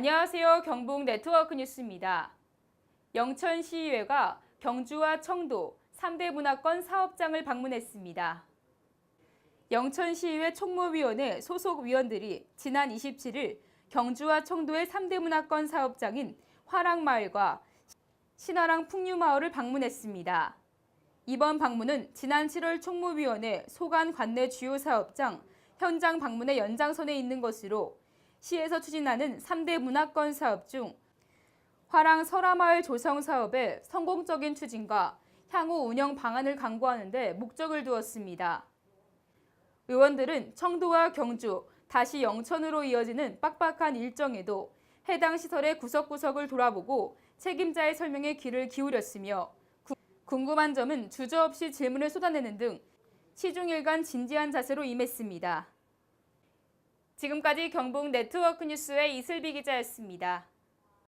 안녕하세요. 경북 네트워크 뉴스입니다. 영천시의회가 경주와 청도 3대 문화권 사업장을 방문했습니다. 영천시의회 총무위원회 소속 위원들이 지난 27일 경주와 청도의 3대 문화권 사업장인 화랑마을과 신화랑 풍류마을을 방문했습니다. 이번 방문은 지난 7월 총무위원회 소관 관내 주요 사업장 현장 방문의 연장선에 있는 것으로 시에서 추진하는 3대 문화권 사업 중 화랑 설화마을 조성 사업의 성공적인 추진과 향후 운영 방안을 강구하는 데 목적을 두었습니다. 의원들은 청도와 경주, 다시 영천으로 이어지는 빡빡한 일정에도 해당 시설의 구석구석을 돌아보고 책임자의 설명에 귀를 기울였으며 구- 궁금한 점은 주저없이 질문을 쏟아내는 등 시중일관 진지한 자세로 임했습니다. 지금까지 경북 네트워크 뉴스의 이슬비 기자였습니다.